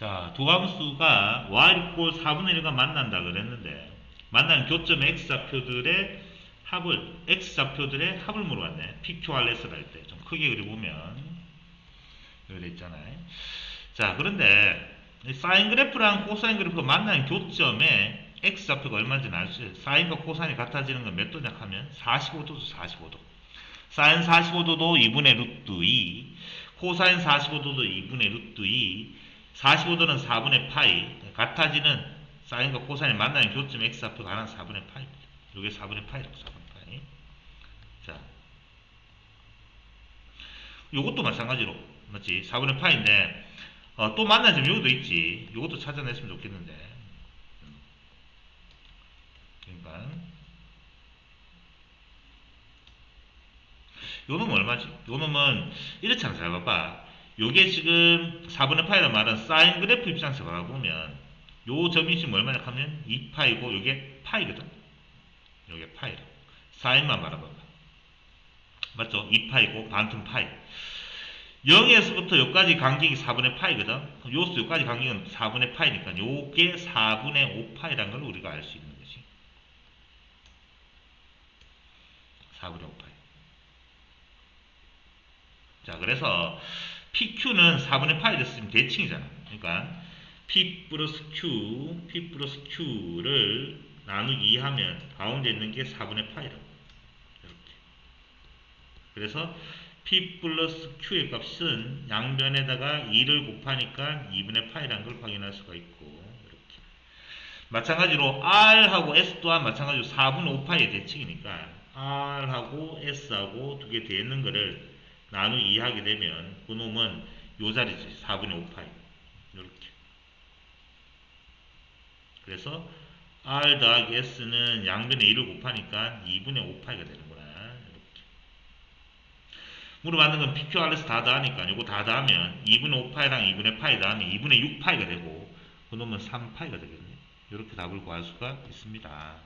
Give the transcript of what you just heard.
자, 두 함수가 y 이꼴 4분의 1과 만난다 그랬는데 만나는 교점 x좌표들의 합을 x좌표들의 합을 물어봤네. PQRS를 할 때 좀 크게 그려보면 여기 돼 있잖아요. 자, 그런데 이 사인 그래프랑 코사인 그래프가 만나는 교점에 x좌표가 얼마인지 알 수. 사인과 코사인이 같아지는 건 몇 도냐 하면 45도죠, 45도. 사인 45도도 2분의 루트 2, 코사인 45도도 2분의 루트 2, 45도는 4분의 파이, 같아지는 사인과 코사인이 만나는 교점 x좌표가 하나 4분의 파이입니다. 이게 4분의 파이라고 4분의 파이. 자, 요것도 마찬가지로 맞지? 4분의 파인데 어, 또점 여기도 있지. 요것도 찾아냈으면 좋겠는데. 그러니까 요 놈은 얼마지? 요 놈은 이렇잖아. 잘 봐봐. 요게 지금 4분의 파이란 말은 사인 그래프 입장에서 바라보면 요 점이 지금 얼마냐 하면 2파이고 요게 파이거든. 요게 파이라. 사인만 바라봐봐. 맞죠? 2파이고 반틈 파이. 0에서부터 여기까지 간격이 4분의 파이거든. 요수 여기까지 간격은 4분의 파이니까 요게 4분의 5파이라는 걸 우리가 알 수 있는 거지. 4분의 5파이. 자, 그래서 PQ는 4분의 파이 됐으면 대칭이잖아. 그러니까 P 플러스 Q, P 플러스 Q를 나누기 2 하면 가운데 있는 게 4분의 파이라고. 이렇게. 그래서 P 플러스 Q의 값은 양변에다가 2를 곱하니까 2분의 파이라는 걸 확인할 수가 있고 이렇게. 마찬가지로 R하고 S 또한 마찬가지로 4분의 5파이의 대칭이니까 R하고 S하고 두 개 되어 있는 거를 나누기 2 하게 되면 그놈은 요 자리지. 4분의 5파이 이렇게. 그래서 R 더하기 S는 양변에 2를 곱하니까 2분의 5파이가 되는구나 이렇게. 물어봤는 건 PQRS 다 더하니까 요거 다 더하면 2분의 5파이랑 2분의 파이 더하면 2분의 6파이가 되고 그놈은 3파이가 되겠네. 이렇게 답을 구할 수가 있습니다